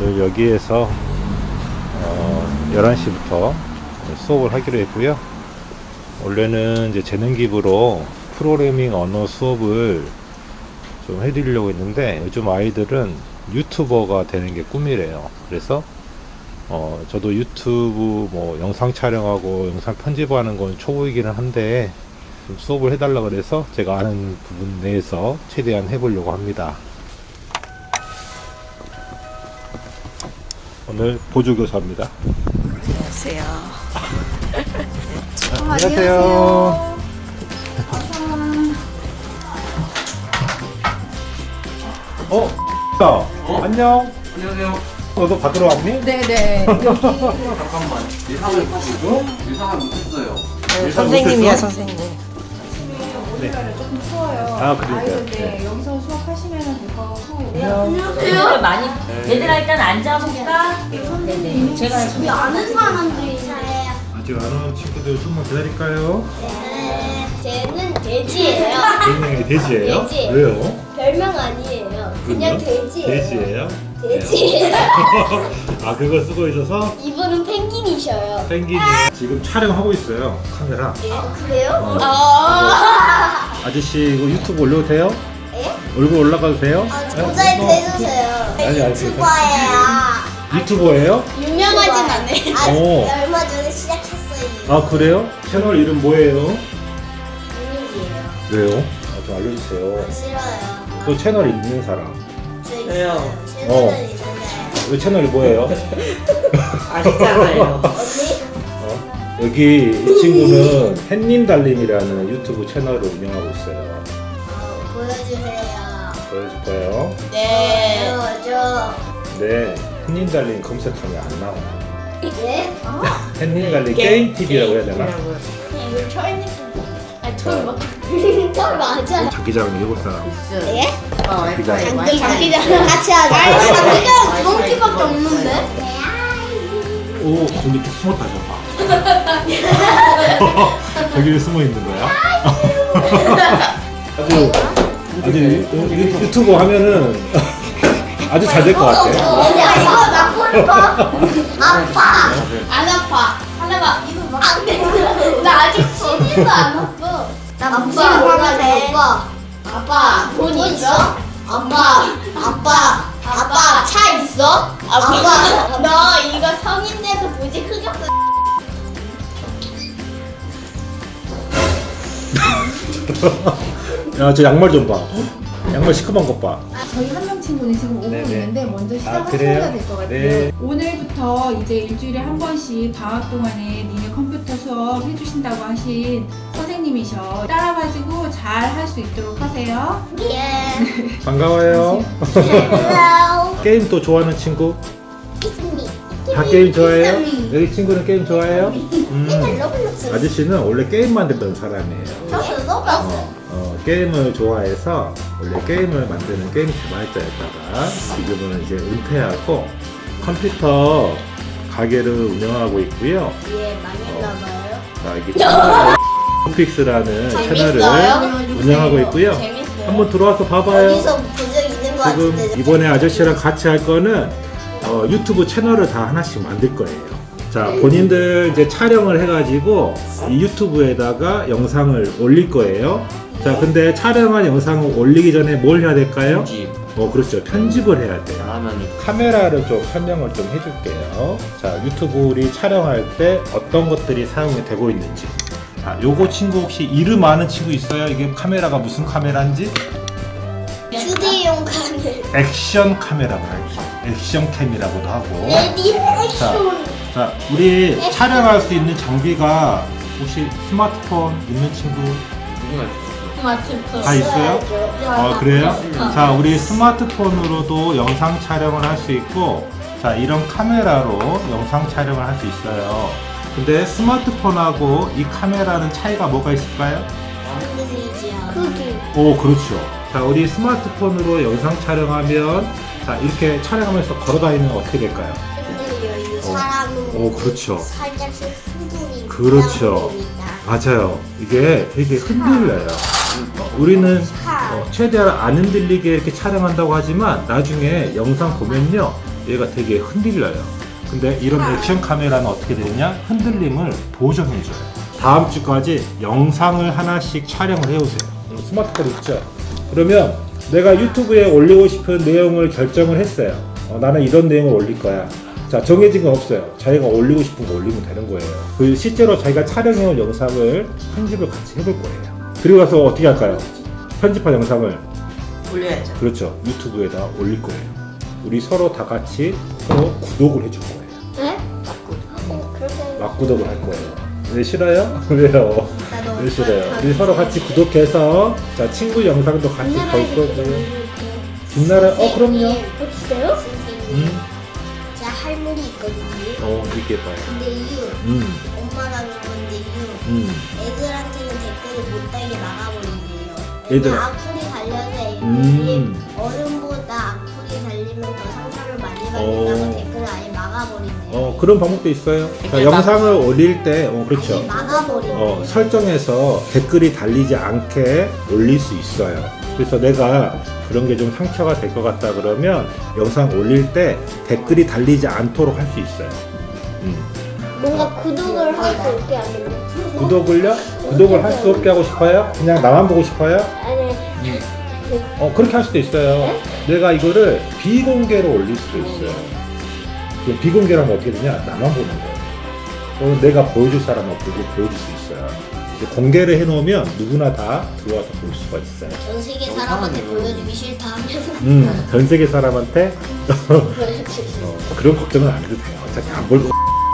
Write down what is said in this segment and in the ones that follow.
오늘 여기에서 어, 11시부터 수업을 하기로 했고요. 원래는 이제 재능 기부로 프로그래밍 언어 수업을 좀 해드리려고 했는데 요즘 아이들은 유튜버가 되는 게 꿈이래요. 그래서 어, 저도 유튜브 뭐 영상 촬영하고 영상 편집하는 건 초보이기는 한데 좀 수업을 해달라 그래서 제가 아는 부분 내에서 최대한 해보려고 합니다. 오늘 보조교사입니다. 안녕하세요. 안녕하세요. 어, 야, 안녕. 안녕하세요. 너도 받으러 왔니? 네네. 잠깐만. 예상을 보시고 예상을 못했어요. 네, 선생님이야 선생님. 네. 조금 추워요. 아, 그러니까요. 아이들 네, 네. 여기서 수업하시면 될것같 고. 애들 많이 얘들아 일단 앉아볼까? 네네 제가 우리 아는 사람들이 있어요. 아직 안 오는 친구들 좀만 기다릴까요? 네, 쟤는 돼지예요. 별명이 돼지예요? 돼지. 왜요? 별명 아니에요. 그냥? 돼지예요. 돼지예요? 돼지예요. 아 그거 쓰고 있어서 이분은 펭귄이셔요. 펭귄이 지금 촬영하고 있어요 카메라 아, 그래요? 어. 아, 아저씨 이거 유튜브 올려도 돼요? 예? 얼굴 올라가도 돼요? 아, 네? 모자이크 뭐, 해주세요. 아니, 아니, 유튜버예요. 유튜버예요? 유명하진 않아요. 아, 오. 얼마 전에 시작했어요. 아 그래요? 채널 이름 뭐예요? 비밀이에요. 왜요? 아, 좀 알려주세요 싫어요. 또 채널 있는 사람 저 있어요. 왜요? 어. 있는데. 왜 채널이 뭐예요? 아시잖아요. 언니? 어? 여기 이 친구는 햇님 달님이라는 유튜브 채널을 운영하고 있어요 어, 보여주세요. 보여줄까요? 네. 보여줘. 네 햇님 달님 검색하면 안 나와요 예? 햇님 달님 게임 TV라고 해야 되나? 이거 철 느낌. 아, 철 막. 철 맞아. 자기장 일곱 사람 예? 자기장 장기 장기장 같이 하자. 아니 장기장 두 개밖에 없는데. 오 저기 또 숨었다 저봐 저기 숨어 있는 거야? 아주 아주 유- 유- 유튜브 하면은 아주 잘 될 것 같아 야 이거 나쁘다 아파. 안 아파. 하나봐. 이거 막. 안 돼. 나 아직 치지도 않았어. 나 아빠 올라돼. 아빠. 아빠 돈 있어? 아빠. 아빠. 아빠 차 있어? 아빠. 너 이거 성인 돼서 부지 흑역 야 저 양말 좀봐 양말 시커먼 것봐 저희 한 명 친구는 지금 오고 네네. 있는데 먼저 그래요? 시작하셔야 될 것 같아요. 네. 오늘부터 이제 일주일에 한 번씩 방학 동안에 니네 컴퓨터 수업 해주신다고 하신 선생님이셔. 따라가지고 잘 할 수 있도록 하세요. 예. 반가워요 Hello. 게임 또 좋아하는 친구? It's me. 다 게임 좋아해요? 여기 친구는 게임 좋아해요? 음. 러블록스. 아저씨는 원래 게임 만들던 사람이에요 저도 러블록스. 어, 어, 게임을 좋아해서 원래 게임을 만드는 게임 개발자였다가 지금은 이제 은퇴하고 컴퓨터 가게를 운영하고 있고요. 예, 망했나 봐요. 자, 이게 채널 픽스라는 채널을 운영하고 있고요. 재밌어요. 한번 들어와서 봐봐요. 어디서 본 적 있는 것 지금 같은데. 이번에 아저씨랑 같이 할 거는 어, 유튜브 채널을 다 하나씩 만들 거예요. 자, 본인들 이제 촬영을 해가지고 이 유튜브에다가 영상을 올릴 거예요. 자, 근데 촬영한 영상을 올리기 전에 뭘 해야 될까요? 집 어, 그렇죠. 편집을 해야 돼요. 잘하면 카메라를 좀 설명을 좀 해줄게요. 자, 유튜브 우리 촬영할 때 어떤 것들이 사용이 되고 있는지. 자, 요거 친구 혹시 이름 아는 친구 있어요? 이게 카메라가 무슨 카메라인지? 휴대용 카메라. 액션 카메라고 하죠. 액션 캠이라고도 하고. 레디 자, 액션. 자, 우리 촬영할 수 있는 장비가 혹시 스마트폰 있는 친구 누구나 있었어. 다 있어요? 어, 그래요? 자, 우리 스마트폰으로도 영상 촬영을 할 수 있고, 자, 이런 카메라로 영상 촬영을 할 수 있어요. 근데 스마트폰하고 이 카메라는 차이가 뭐가 있을까요? 크기. 오, 그렇죠. 자, 우리 스마트폰으로 영상 촬영하면, 자, 이렇게 촬영하면서 걸어 다니면 어떻게 될까요? 오, 그렇죠. 살짝씩 흔들리고. 그렇죠. 맞아요. 이게 되게 흔들려요. 우리는 어, 최대한 안 흔들리게 이렇게 촬영한다고 하지만 나중에 영상 보면요. 얘가 되게 흔들려요. 근데 이런 액션 카메라는 어떻게 되느냐? 흔들림을 보정해줘요. 다음 주까지 영상을 하나씩 촬영을 해오세요. 스마트폰 있죠? 그러면 내가 유튜브에 올리고 싶은 내용을 결정을 했어요. 어, 나는 이런 내용을 올릴 거야. 자, 정해진 건 없어요. 자기가 올리고 싶은 거 올리면 되는 거예요. 그 실제로 자기가 촬영해온 영상을 편집을 같이 해볼 거예요. 그리고 나서 어떻게 할까요? 편집한 영상을 올려야죠. 그렇죠. 유튜브에다 올릴 거예요. 우리 서로 다 같이 서로 구독을 해줄 거예요. 네? 어, 그렇게 막구독을 할 거예요. 왜 싫어요? 왜요? 나도 왜 싫어요? 우리 서로 같이 구독해서 자 친구 영상도 같이 볼 거고. 김나라 어 그럼요. 어 이렇게 봐요. 근데요 음. 엄마랑 있는데요 음. 애들한테는 댓글을 못 달게 막아버린대요 애들. 애들 악플이 달려서 애들이 음. 어른보다 악플이 달리면 더 상처를 많이 어. 받는다고 댓글을 아예 막아버린대요 어 그런 방법도 있어요. 자, 댓글 영상을 올릴 때어 그렇죠. 아예 막아버린대요 어, 설정해서 댓글이 달리지 않게 올릴 수 있어요. 그래서 내가 그런 게 좀 상처가 될 것 같다 그러면 영상 올릴 때 댓글이 달리지 않도록 할 수 있어요. 음. 뭔가 구독을 할 수 있게 하면 구독을요? 구독을 할 수 없게 하고 싶어요? 그냥 나만 보고 싶어요? 아니 어 그렇게 할 수도 있어요. 내가 이거를 비공개로 올릴 수도 있어요. 그 비공개로 하면 어떻게 되냐? 나만 보는 거예요. 어, 내가 보여줄 사람은 보고 보여줄 수 있어요. 이제 공개를 해놓으면 누구나 다 들어와서 볼 수가 있어요. 전 세계 사람한테 보여주기 싫다 하면 음, 전 세계 사람한테 어, 그런 걱정은 안 해도 돼요. 어차피 안볼 거.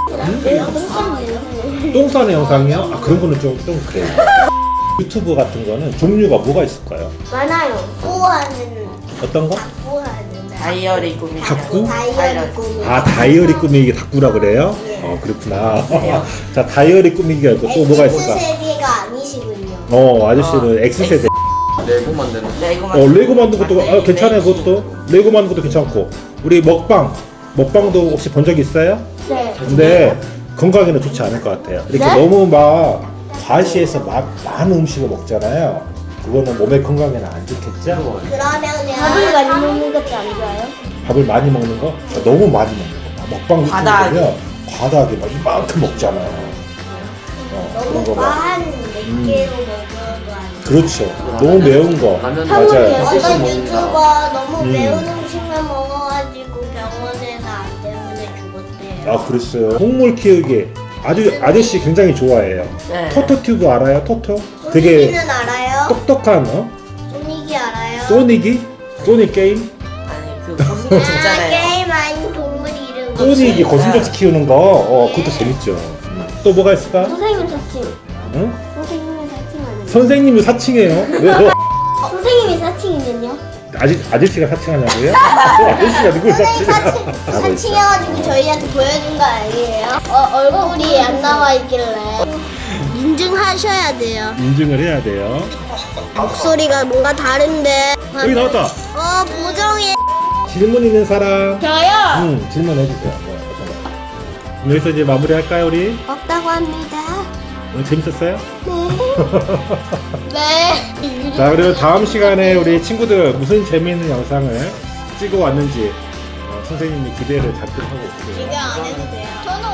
똥싸는 똥 싸는 영상이요? 아 그런 거는 좀, 좀 그래요. 유튜브 같은 거는 종류가 뭐가 있을까요? 많아요 구하는 어떤 거? 구하는 다이어리 꾸미기. 닭구? 다이어리 꾸미 아 다이어리 꾸미기 닭구라 그래요? 어 그렇구나. 자 다이어리 꾸미기가 있고 또 뭐가 있을까? X세대가 아니시군요 어 아저씨는 X세대. 레고 만드는 레고만. 어 레고 만든 것도 아, 괜찮아요 그것도. 레고 만든 것도 괜찮고. 우리 먹방 먹방도 혹시 본 적 있어요? 네 근데 건강에는 좋지 않을 것 같아요. 이렇게 네? 너무 막 과시해서 막 많은 음식을 먹잖아요. 그거는 몸의 건강에는 안 좋겠죠? 그러면은 밥을 많이 먹는 것도 안 좋아요? 밥을 많이 먹는 거 아, 너무 많이 먹는 거. 막 먹방 과다하게. 보면 과다하게 막 이만큼 먹잖아요. 어, 그런 너무 거 막. 과한 몇 개로 먹어도 안 돼. 그렇죠. 너무 매운 거. 라면 맞아요. 소스 어떤 먹는다. 유튜버 너무 음. 매운 음식만 먹어 아 그랬어요. 동물 키우기 아주 아저씨 굉장히 좋아해요. 네. 토토 튜브 알아요? 토토? 되게 소니기는 알아요? 똑똑한 어? 소니기 알아요? 소닉이? 소닉 게임? 아니 그 고슴도치 아, 있잖아요. 게임 아닌 동물 이름 소닉이 고슴도치 키우는 거. 어 그것도 재밌죠. 음. 또 뭐가 있을까? 선생님 사칭 응? 선생님이 사칭하는 선생님이 사칭해요. 왜 아저, 아저씨가 사칭하냐고요? 또 아저씨가 누굴 사칭해요? 사칭, 사칭해가지고 저희한테 보여준 거 아니에요? 어, 얼굴이 안 나와 있길래 인증하셔야 돼요 인증을 해야 돼요. 목소리가 뭔가 다른데 여기 나왔다. 어 보정해 질문 있는 사람. 저요? 응, 질문해 주세요. 뭐, 어떤 거? 그럼 여기서 이제 마무리할까요, 우리? 없다고 합니다 오늘 재밌었어요? 네 자, 그리고 다음 시간에 우리 친구들 무슨 재미있는 영상을 찍어 왔는지 어, 선생님이 기대를 잔뜩 하고 있어요. 기대 안 해도 돼요 저는